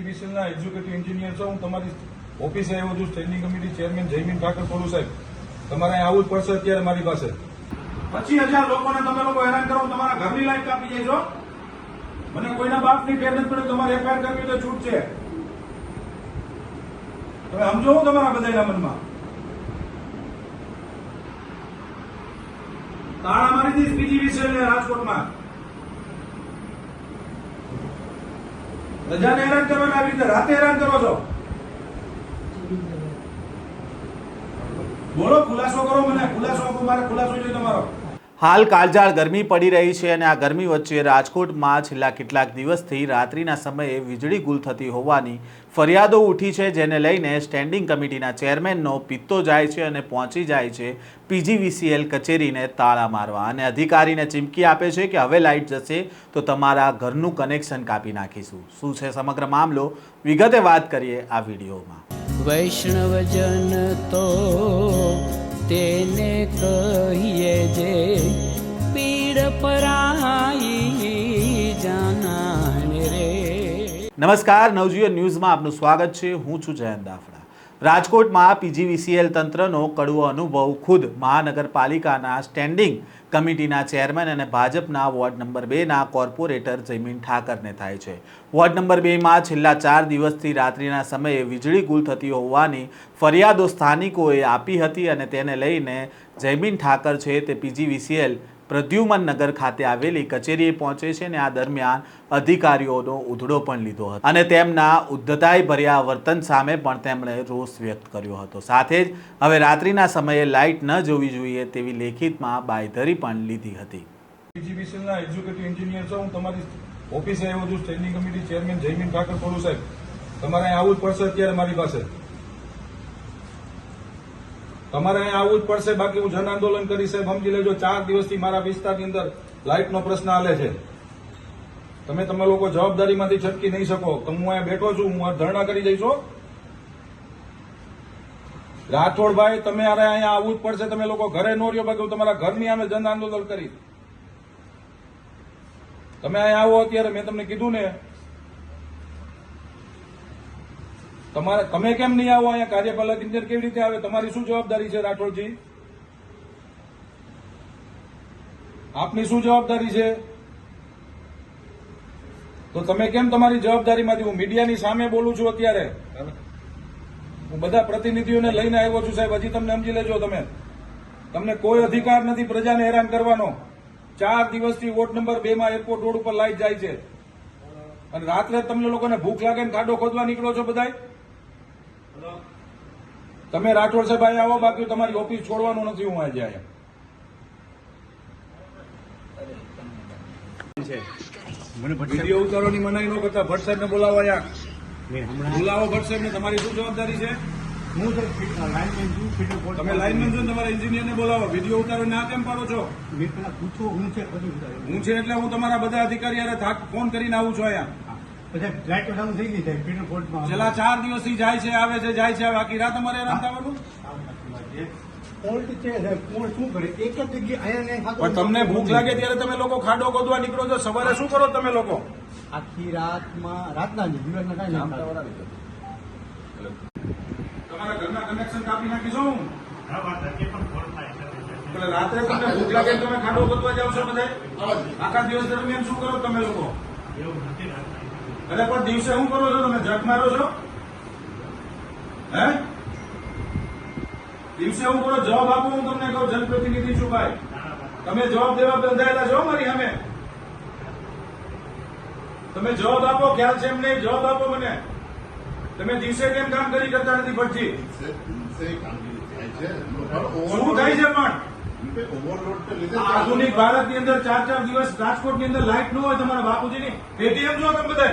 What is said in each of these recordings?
PGVCL ના executive engineer છો. હું તમારી ઓફિસે આવ્યો છું, standing committee chairman Jaymin Thakar પોલુ સાહેબ. તમારે અહીં આવવું જ પડશે અત્યારે મારી પાસે. પચીસ હજાર લોકોને તમે લોકો હેરાન કરો, તમારા ઘરની લાઈટ કાપી જાય મને કોઈના બાપની ફેર નથી પડે, તમારે એફઆઈઆર કરવી તો છૂટ છે. તમે સમજો હું તમારા બધાના મનમાં. તાળા મારી દીધી બીજી ને રાજકોટમાં. રજાને હેરાન કરવાના આવી રીતે, રાતે હેરાન કરો છો. બોલો, ખુલાસો કરો મને, ખુલાસો આપો, મારે ખુલાસો જોઈએ તમારો. હાલ કાળઝાળ ગરમી પડી રહી છે અને આ ગરમી વચ્ચે રાજકોટમાં છેલ્લા કેટલાક દિવસથી રાત્રિના સમયે વીજળી ગુલ થતી હોવાની ફરિયાદો ઉઠી છે, જેને લઈને સ્ટેન્ડિંગ કમિટીના ચેરમેનનો પિત્તો જાય છે અને પહોંચી જાય છે પીજીવીસીએલ કચેરીને તાળા મારવા. અને અધિકારીને ચીમકી આપે છે કે હવે લાઇટ જશે તો તમારા ઘરનું કનેક્શન કાપી નાખીશું. શું છે સમગ્ર મામલો? વિગતે વાત કરીએ આ વિડીયોમાં. વૈષ્ણવજન તો તેને કહીએ જે નમસ્કાર, નવજીવન ન્યૂઝમાં આપનું સ્વાગત છે. હું છું જયંત દાફડા. રાજકોટમાં પીજીવીસીએલ તંત્રનો કડવો અનુભવ ખુદ મહાનગરપાલિકાના સ્ટેન્ડિંગ કમિટીના ચેરમેન અને ભાજપના વોર્ડ નંબર બેના કોર્પોરેટર જયમીન ઠાકરને થાય છે. વોર્ડ નંબર બેમાં છેલ્લા ચાર દિવસથી રાત્રિના સમયે વીજળી ગુલ થતી હોવાની ફરિયાદો સ્થાનિકોએ આપી હતી અને તેને લઈને જયમીન ઠાકર છે તે પીજીવીસીએલ પ્રદ્યુમન નગર ખાતે આવેલી કચેરીએ પહોંચે છે અને આ દરમિયાન અધિકારીઓનો ઉધડો પણ લીધો હતો. અને તેમના ઉદ્ધતાઈ ભર્યા વર્તન સામે પણ તેમણે રોષ વ્યક્ત કર્યો હતો. સાથે જ હવે રાત્રિના સમયે લાઇટ ન જોવી જોઈએ તેવી લેખિતમાં બાયધરી પણ લીધી હતી. છું હું ઓફિસે આવ્યો છું, standing committee chairman Jaymin Thakar, પોલુ સાહેબ. તમારે આવું જ પડશે અત્યારે મારી પાસે. તમારે અહીં આવવું જ પડશે. બાકી હું જન આંદોલન કરી, સાહેબ, સમજી લેજો. ચાર દિવસથી મારા વિસ્તારની અંદર લાઇટનો પ્રશ્ન આલે છે. તમે તમે લોકો જવાબદારીમાંથી છટકી નહીં શકો. તો હું અહીંયા બેઠો છું. હું ધરણા કરી જઈશો રાઠોડભાઈ, તમે અરે અહીંયા આવવું જ પડશે. તમે લોકો ઘરે નો રહ્યો. બાકી હું તમારા ઘરની અમે જન આંદોલન કરીશ. તમે અહીંયા આવો અત્યારે. મેં તમને કીધું ને તમારે તમે કેમ નહીં આવો અહીંયા કાર્યપાલક ઇન્જિનિયર કેવી રીતે આવે? તમારી શું જવાબદારી છે રાઠોડજી? આપની શું જવાબદારી છે? તો તમે કેમ તમારી જવાબદારીમાંથી? હું મીડિયાની સામે બોલું છું અત્યારે. હું બધા પ્રતિનિધિઓને લઈને આવ્યો છું સાહેબ. હજી તમને સમજી લેજો તમે. તમને કોઈ અધિકાર નથી પ્રજાને હેરાન કરવાનો. ચાર દિવસથી વોર્ડ નંબર બે માં એરપોર્ટ રોડ ઉપર લાઈટ જાય છે. અને રાત્રે તમને લોકોને ભૂખ લાગે ને ખાડો ખોદવા નીકળો છો બધાય? તમે રાઠોડ સાહેબ અહીંયા આવો બાકી તમારી ઓફિસ છોડવાનું નથી હું આજે અહીંયા વીડિયો ઉતારવાની મનાઈ ન કરતા ભટ્ટ સાહેબને બોલાવો અહીંયા બોલાવો ભટ્ટ સાહેબને તમારી શું જવાબદારી છે? હું તમે લાઈનમેન છો તમારા એન્જિનિયરને બોલાવો. વીડિયો ઉતારો ના કેમ પાડો છો? પૂછો હું છે હું છે એટલે હું તમારા બધા અધિકારી ફોન કરીને આવું છું અહીંયા. છેલ્લા ચાર દિવસથી જાય છે આવે છે જાય છે આખી રાત અમારે હેરાન થવાનું પણ તમને ભૂખ લાગે ત્યારે તમે લોકો ખાડો ગોદવા નીકળો છો સવારે શું કરો તમે લોકો? આખી રાતમાં રાતના. તમારા ઘરના કનેક્શન કાપી નાખીશું? હું એટલે રાત્રે તમને ભૂખ લાગે તમે ખાડો ગોદવા જાવ છો બધા આખા દિવસ દરમિયાન શું કરો તમે લોકો? અરે પણ દિવસે શું કરો છો? તમે જગ મારો છો? હે? દિવસે હું કરો? જવાબ આપો હું તમને કહું જનપ્રતિનિધિ છું ભાઈ. તમે જવાબ દેવા બંધાયેલા છો મારી અમે તમે જવાબ આપો ખ્યાલ છે એમ નહીં જવાબ આપો મને. તમે દિવસે કેમ કામ કરી કરતા નથી ભટજી? શું થાય છે પણ? આધુનિક ભારતની અંદર ચાર ચાર દિવસ રાજકોટની અંદર લાઇટ ન હોય તમારા બાપુજીની. એટીએમ જો તમે બધા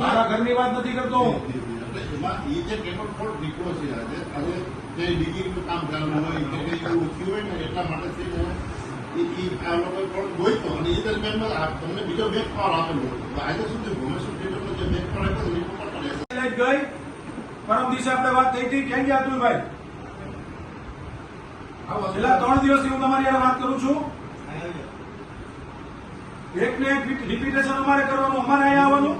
મારા ઘરની વાત નથી કરતો. એમાં એ જે છે આજે આજે તે ડિગિંગનું કામ ચાલુ હોય કે કંઈ એવું થયું હોય ને એટલા માટે અને એ દરમિયાનમાં તમને બીજો બેક કોલ આપેલો તો આજે જે બેક આપ્યો એ પણ ગઈ. પરમ દિવસે આપણે વાત થઈ હતી. કેમ ગયા અતુલભાઈ છેલ્લા ત્રણ દિવસથી હું તમારી હારે વાત કરું છું. એક ને એક રિપીટેશન અમારે કરવાનું અમારે અહીંયા આવવાનું.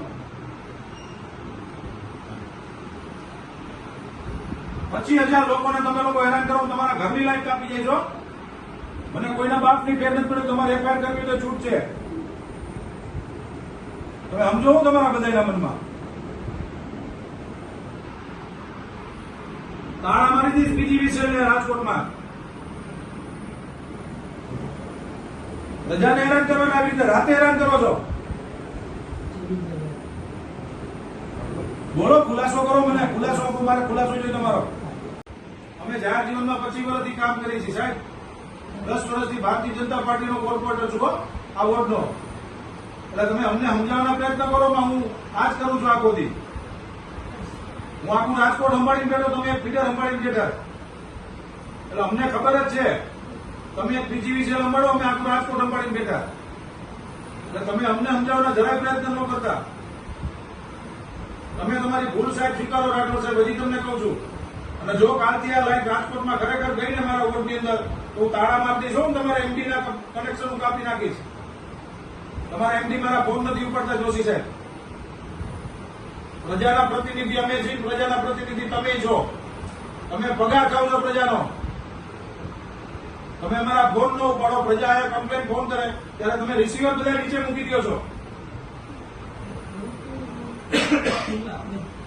પચીસ હજાર લોકોને તમે લોકો હેરાન કરો તમારા ઘરની લાઈટ કાપી જાય મને કોઈના બાપની ફેર નથી પડે, તમારે એફઆઈઆર કરવી તો છૂટ છે. તમે સમજો તમારા બધાના મનમાં. તાળા મારી દીધી બીજી વિશે રાજકોટમાં. પ્રજાને હેરાન કરવાને આવી રીતે, રાતે હેરાન કરો છો. બોલો, ખુલાસો કરો મને, ખુલાસો મારે ખુલાસો જોઈએ તમારો. અમે જાહેર જીવનમાં પચીસ વર્ષથી કામ કરીએ છીએ, સાહેબ. દસ વર્ષથી ભારતીય જનતા પાર્ટીનો કોર્પોરેટર છું આ વોર્ડનો. એટલે તમે અમને સમજાવવાના પ્રયત્ન કરો માં હું આ જ કરું છું આખો દી. હું આખું રાજકોટ સંભાળીને બેઠો, તમે ફીડર સંભાળીને બેઠા. એટલે અમને ખબર જ છે. તમે એક બીજી વિશે સંભાળો, અમે આખું રાજકોટ સંભાળીને બેઠા. એટલે તમે અમને સમજાવવાના જરાય પ્રયત્ન ન કરતા. તમે તમારી ભૂલ સાહેબ સ્વીકારો, રાઠોડ સાહેબ, હજી તમને કહું છું. અને જો કાલથી આ લાઈટ રાજકોટમાં ખરેખર ગઈ ને મારા વોર્ડની અંદર, તો હું તાળા મારી દઈશ હું તમારા એમડીના કનેક્શન હું કાપી નાખીશ. તમારા એમડી મારા ફોન નથી ઉપાડતા, જોશી સાહેબ. પ્રજાના પ્રતિનિધિ અમે છીએ પ્રજાના પ્રતિનિધિ તમે છો. તમે પગાર ખાવ છો પ્રજાનો. તમે અમારા ફોન નો ઉપાડો. પ્રજા આયા કમ્પ્લેન ફોન કરે, ત્યારે તમે રિસીવર બધા નીચે મૂકી દો છો.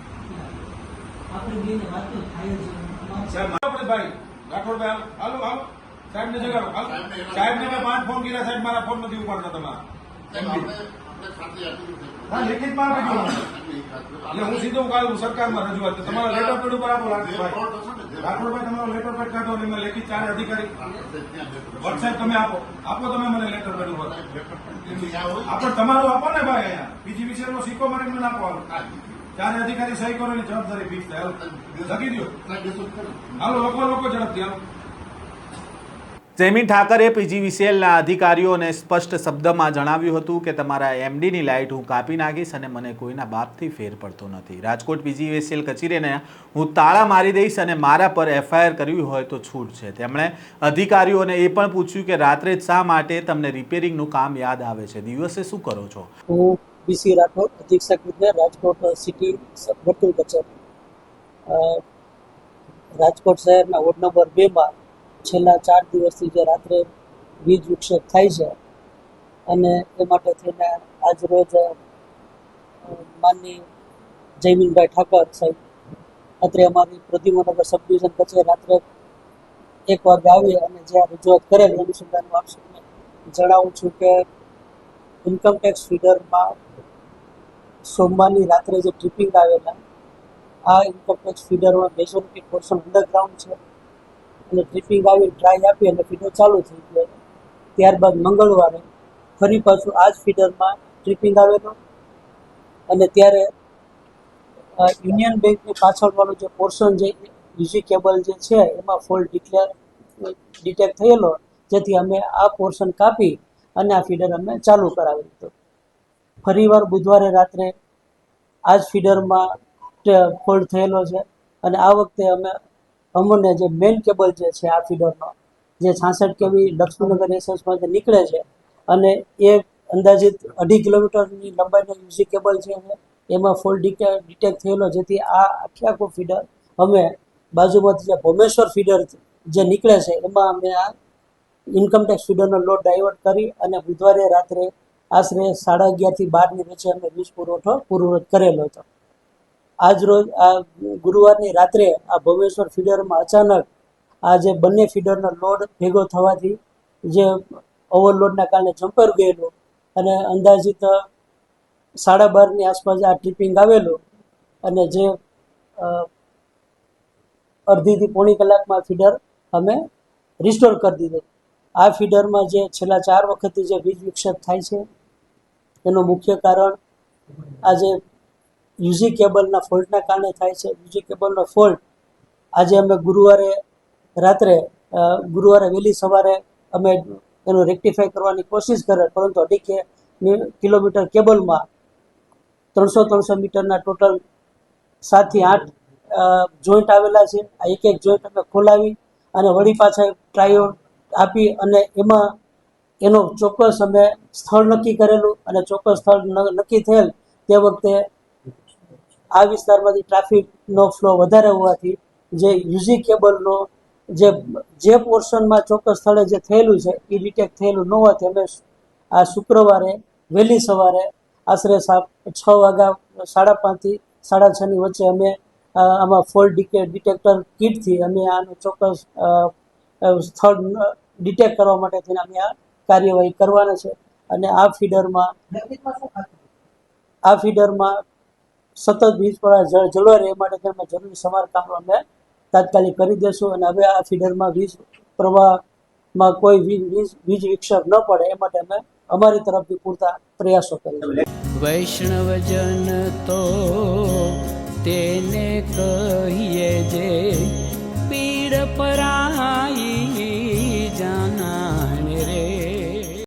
ભાઈ રાઠોડભાઈ હાલો હાલો. સાહેબ ને જગાડો સાહેબ ને મેં પાંચ ફોન કર્યા સાહેબ મારા ફોન નથી ઉપાડતા તમારા. આપણે આપણે હા લેખિતમાં આપી દો એટલે હું સીધો કાલ સરકારમાં રજૂઆત તમારા લેટર પેડ ઉપર આપો રાઠોડભાઈ. રાઠોડભાઈ તમારો લેટર પેડ કાઢો અને મેં લેખિત ચાર અધિકારી. વોટ્સએપ તમે આપો. આપો તમે મને લેટર પેડ ઉપર આપો તમારું આપો ને ભાઈ અહીંયા. બીજી વિષયનો સિક્કો મારી મને આપો. ચારે અધિકારી સહી કરો એની જવાબદારી ફિક્સ થાય. લખી દો હાલો લોકો લોકો ઝડપથી હાલો જયમીન ઠાકરે પીજીવીસીએલના અધિકારીઓને સ્પષ્ટ શબ્દમાં જણાવ્યું હતું કે તમારા એમડીની લાઇટ હું કાપી નાખીશ અને મને કોઈના બાપથી ફેર પડતો નથી. રાજકોટ પીજીવીસીએલ કચેરીને હું તાળા મારી દઈશ અને મારા પર એફઆઈઆર કરવી હોય તો છૂટ છે. તેમણે અધિકારીઓને એ પણ પૂછ્યું કે રાત્રે જ શા માટે તમને રિપેરિંગનું કામ યાદ આવે છે? દિવસે શું કરો છો? બીસી રાઠોડ, અધિક્ષક વિદ્યા રાજકોટ સિટી વર્તુળ કચેરી. રાજકોટ શહેરના વોર્ડ નંબર બેમાં છેલ્લા ચાર દિવસથી જે રાત્રે વીજ વિક્ષેપ થાય છે અને એ માટે થઈને આજ રોજ માનની જયમીનભાઈ ઠાકર સાહેબ, અત્રે અમારી પ્રદ્યુમનગર સબ ડિવિઝન કચેરી રાત્રે એક વાગે આવી અને જે રજૂઆત કરેલ અનુસંધાન અનુસંધાનમાં જણાવું છું કે ઇન્કમટેક્સ ફીડરમાં સોમવારની રાત્રે જે ટ્રિપિંગ આવેલા, આ ઇન્કમટેક્સ ફીડરમાં મેજોરિટી પોર્શન અંડરગ્રાઉન્ડ છે. અને ટ્રિપિંગ આવી ટ્રાય આપી અને ફીડર ચાલુ થઈ ગયો. ત્યારબાદ મંગળવારે ફરી પાછું આ જ ફીડરમાં ટ્રિપિંગ આવેલો. અને ત્યારે યુનિયન બેંકની પાછળવાળો જે પોર્શન જે યુજી કેબલ જે છે, એમાં ફોલ્ટ ડિક્લેર ડિટેક્ટ થયેલો. જેથી અમે આ પોર્શન કાપી અને આ ફીડર અમે ચાલુ કરાવી દીધો. ફરીવાર બુધવારે રાત્રે આ જ ફીડરમાં ફોલ્ટ થયેલો છે અને આ વખતે અમે અમને જે મેઇન કેબલ જે છે આ ફીડરનો જે છાસઠ કેવી લક્ષ્મીનગર એસએસમાં જે નીકળે છે અને એ અંદાજિત અઢી કિલોમીટરની લંબાઈનો યુઝી કેબલ છે, એમાં ફોલ્ટ ડિટેક્ટ થયેલો, જેથી આ આખે આખું ફીડર અમે બાજુમાંથી જે ભોમેશ્વર ફીડર જે નીકળે છે, એમાં અમે આ ઇન્કમટેક્સ ફીડરનો લોડ ડાયવર્ટ કરી અને બુધવારે રાત્રે આશરે સાડા અગિયારથી બારની વચ્ચે અમે વીજ પુરવઠો પૂર્વવત કરેલો હતો. આજ રોજ, આ ગુરુવારની રાત્રે આ ભવેશ્વર ફીડરમાં અચાનક આ જે બંને ફીડરનો લોડ ભેગો થવાથી જે ઓવરલોડના કારણે જમ્પર ગયેલું અને અંદાજિત સાડા બારની આસપાસ આ ટ્રિપિંગ આવેલું અને જે અડધીથી પોણી કલાકમાં ફીડર અમે રિસ્ટોર કરી દીધું. આ ફીડરમાં જે છેલ્લા ચાર વખતથી જે વીજ વિક્ષેપ થાય છે, એનું મુખ્ય કારણ આ જે યુઝી કેબલના ફોલ્ટના કારણે થાય છે. યુઝી કેબલનો ફોલ્ટ આજે અમે ગુરુવારે રાત્રે ગુરુવારે વહેલી સવારે અમે એનું રેક્ટિફાય કરવાની કોશિશ કરે પરંતુ અઢી કિલોમીટર કેબલમાં ત્રણસો ત્રણસો મીટરના ટોટલ સાતથી આઠ જોઈન્ટ આવેલા છે. આ એક એક જોઈન્ટ અમે ખોલાવી અને વળી પાછા ટ્રાયો આપી અને એમાં એનો ચોક્કસ અમે સ્થળ નક્કી કરેલું અને ચોક્કસ સ્થળ નક્કી થયેલ તે વખતે આ વિસ્તારમાંથી ટ્રાફિકનો ફ્લો વધારે હોવાથી જે યુઝી કેબલનો જે જે પોર્શનમાં ચોક્કસ સ્થળે જે થયેલું છે એ ડિટેક્ટ થયેલું ન હોવાથી અમે આ શુક્રવારે વહેલી સવારે આશરે છ વાગ્યા, સાડા પાંચથી સાડા છની વચ્ચે અમે આમાં ફોલ્ટ ડિટેક્ટર કીટથી અમે આનું ચોક્કસ સ્થળ ડિટેક્ટ કરવા માટે થઈને અમે આ કાર્યવાહી કરવાના છે. અને આ ફીડરમાં આ ફીડરમાં સતત વીજ પ્રવાહ જળ જળવાઈ રહે માટે તેમાં જરૂરી સમારકામ અમે તાત્કાલિક કરી દેશું અને હવે આ ફીડરમાં વીજ પ્રવાહમાં કોઈ વીજ વીજ વિક્ષેપ ન પડે એ માટે અમે અમારી તરફથી પૂરતા પ્રયાસો કરીશું વૈષ્ણવજન તો તેને કહીએ જે પીડ પરા